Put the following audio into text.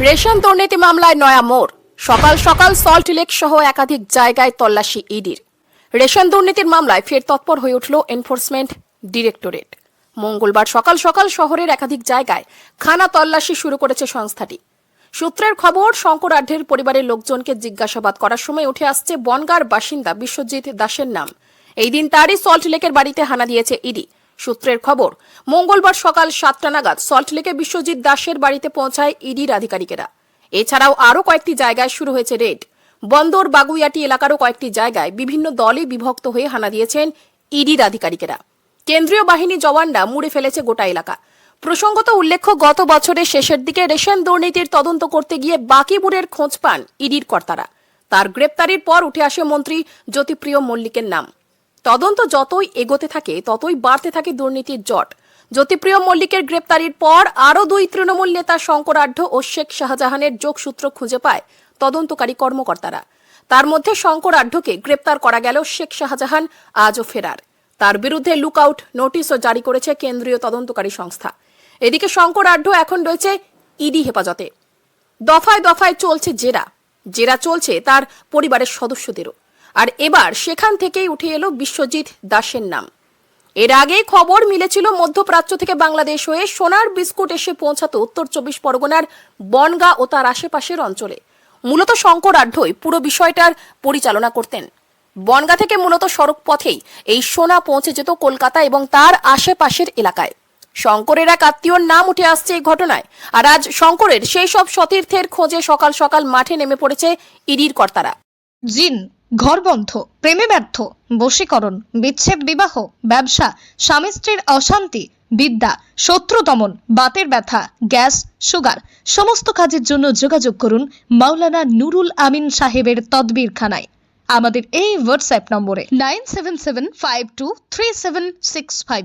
Ration দুর্নীতি মামলায় নয়া মোড়। সকাল সকাল সল্ট লেক সহ একাধিক জায়গায় তল্লাশি ইডির। রেশন দুর্নীতির মামলায় ফের তৎপর হয়ে উঠল এনফোর্সমেন্ট ডিরেক্টরেট। মঙ্গলবার সকাল সকাল শহরের একাধিক জায়গায় খানা তল্লাশি শুরু করেছে সংস্থাটি। সূত্রের খবর শঙ্করাঢ্যের পরিবারের লোকজনকে জিজ্ঞাসাবাদ করার সময় উঠে আসছে বনগার বাসিন্দা বিশ্বজিৎ দাসের নাম। এই দিন তারই সল্ট লেকের বাড়িতে হানা দিয়েছে ইডি। সূত্রের খবর, মঙ্গলবার সকাল সাতটা নাগাদ সল্টলেকে বিশ্বজিৎ দাসের বাড়িতে পৌঁছায় ইডির আধিকারিকেরা। এছাড়াও আরও কয়েকটি জায়গায় শুরু হয়েছে রেড। বন্দর বাগুইয়াটি এলাকারও কয়েকটি জায়গায় বিভিন্ন দলে বিভক্ত হয়ে হানা দিয়েছেন ইডির আধিকারিকেরা। কেন্দ্রীয় বাহিনী জওয়ানরা মুড়ে ফেলেছে গোটা এলাকা। প্রসঙ্গত উল্লেখ্য, গত বছরের শেষের দিকে রেশন দুর্নীতির তদন্ত করতে গিয়ে বাকিপুরের খোঁজ পান ইডির কর্তারা। তার গ্রেপ্তারির পর উঠে আসে মন্ত্রী জ্যোতিপ্রিয় মল্লিকের নাম। তদন্ত যতই এগোতে থাকে, ততই বাড়তে থাকে দুর্নীতির জট। জ্যোতিপ্রিয় মল্লিকের গ্রেপ্তারির পর আরও দুই তৃণমূল নেতা শঙ্করাঢ্য ও শেখ শাহজাহানের যোগসূত্র খুঁজে পায় তদন্তকারী কর্মকর্তারা। তার মধ্যে শঙ্করাঢ্যকে গ্রেপ্তার করা গেল শেখ শাহজাহান, আজও ফেরার। তার বিরুদ্ধে লুকআউট নোটিশও জারি করেছে কেন্দ্রীয় তদন্তকারী সংস্থা। এদিকে শঙ্করাঢ্য এখন রয়েছে ইডি হেফাজতে। দফায় দফায় চলছে জেরা। জেরা চলছে তার পরিবারের সদস্যদেরও। আর এবার সেখান থেকেই উঠে এলো বিশ্বজিৎ দাসের নাম। এর আগে খবর মিলেছিল মধ্যপ্রাচ্য থেকে বাংলাদেশ হয়ে সোনার বিস্কুট এসে পৌঁছাতো উত্তর চব্বিশ পরগনার বনগা ও তার আশেপাশের অঞ্চলে। মূলত শঙ্কর আঢ্যই পুরো বিষয়টার পরিচালনা করতেন। বনগা থেকে মূলত সড়ক পথেই এই সোনা পৌঁছে যেত কলকাতা এবং তার আশেপাশের এলাকায়। শঙ্করের এক আত্মীয়র নাম উঠে আসছে এই ঘটনায়। আর আজ শঙ্করের সেই সব সতীর্থের খোঁজে সকাল সকাল মাঠে নেমে পড়েছে ইডির কর্তারা। জিন ঘরবন্ধ, প্রেমে ব্যর্থ, বশীকরণ, বিচ্ছেদ বিবাহ, ব্যবসা, স্বামী স্ত্রীর অশান্তি, বিদ্যা, শত্রু দমন, বাতের ব্যথা, গ্যাস, সুগার, সমস্ত কাজের জন্য যোগাযোগ করুন মাওলানা নুরুল আমিন সাহেবের তদবির খানায় আমাদের এই হোয়াটসঅ্যাপ নম্বরে nine seven seven five two three seven six five